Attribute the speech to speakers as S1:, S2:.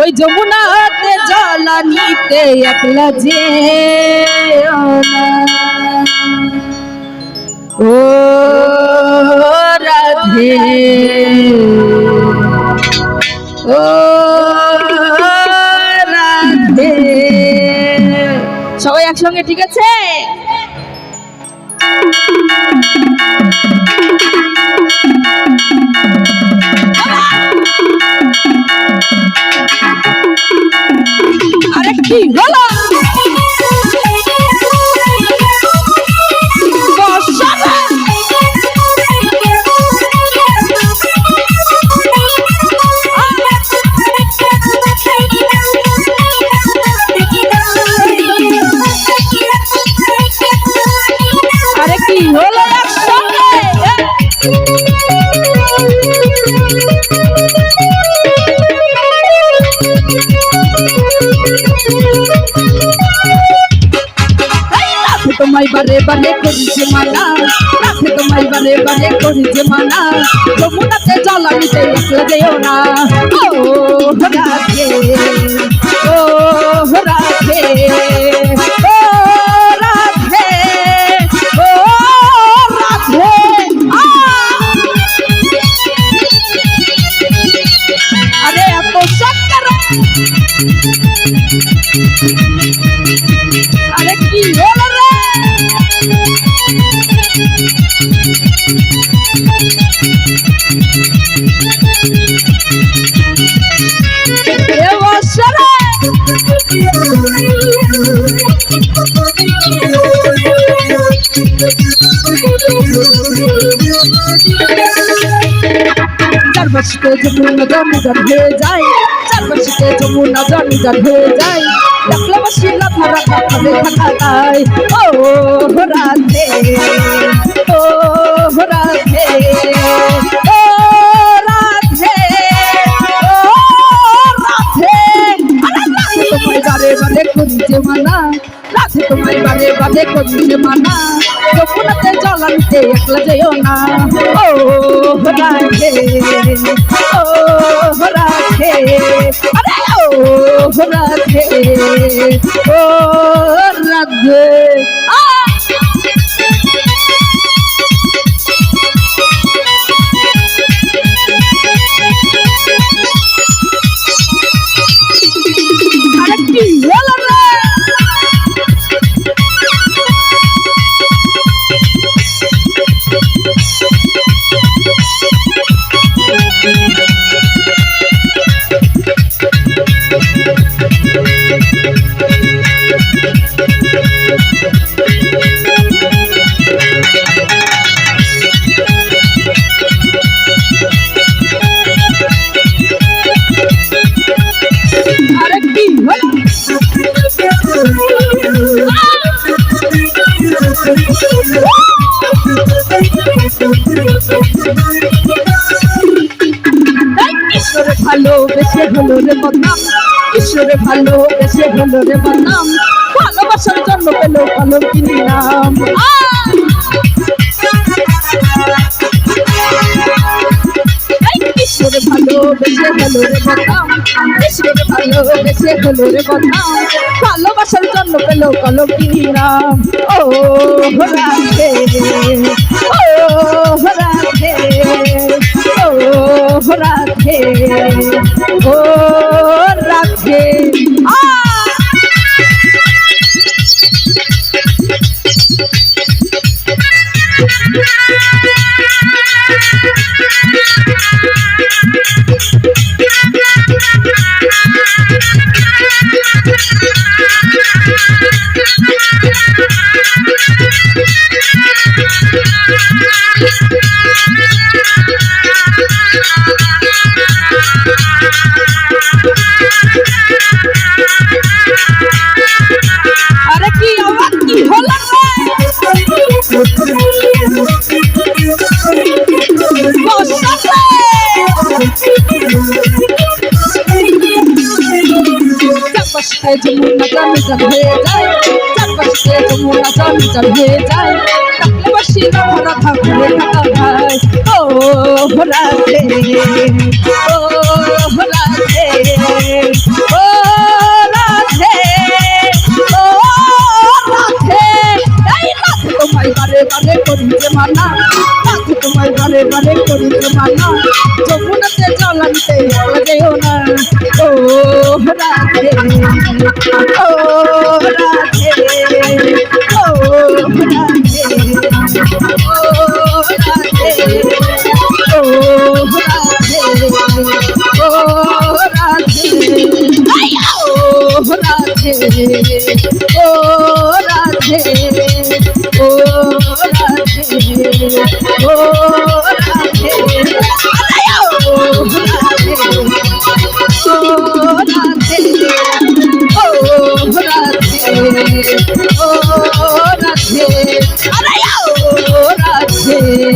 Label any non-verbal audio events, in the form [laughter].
S1: ওই যমুনাতে জলানিতে একলা যে ও রাধে। ও রাধে। সবাই একসঙ্গে ঠিক আছে? আরে কি? হলো তোমায় বারে বারে করিছে মানা রাখে তোমায় বারে বারে করিছে মানা যমুনাতে জল একলা না। ও রাধে চার বছরে যমুনা জমিদার হয়ে যায় চার বছরে যমুনা জমিদার হয়ে যায় দেখলে বসি লাথা রাখা খাবে থাকা তাই ও রাধে রাধে মানা রাধে তোমায় বারে বারে করিছে মানা যমুনাতে জল আনতে একলা যেও না ও রাধে ও রাধে আরে ও রাধে ও রে বদনাম ঈশ্বরে ভালোবেসে হলো রে বদনাম, ভালোবাসার জন্য পেল কলম কিনি নাম ঈশ্বরে ভালোবেসে হলো রে বদনাম ঈশ্বরে ভালোবাসার জন্য পেল কলম কিনি ও রাধে ও ও রাধে ও রাধে আ চারপাশে যমুনা জমি জল হয়ে যায়, চারপাশে যমুনা জমি জল হয়ে যায়। থাকলে বসি রাধা রাধা ঘুরে থাকা ভাই ও রাধে ও রাধে ও রাধে ও রাধে। এই রাধে তোমায় বারে বারে করিতে মানা রাধে তোমায় বারে বারে করিতে মানা যমুনাতে জল আনতে যেও না। রাধে ও রাধে ও রাধে ও রাধে ও রাধে ও রাধে ও রাধে ও রাধে ও রাধে ও yeah. [laughs]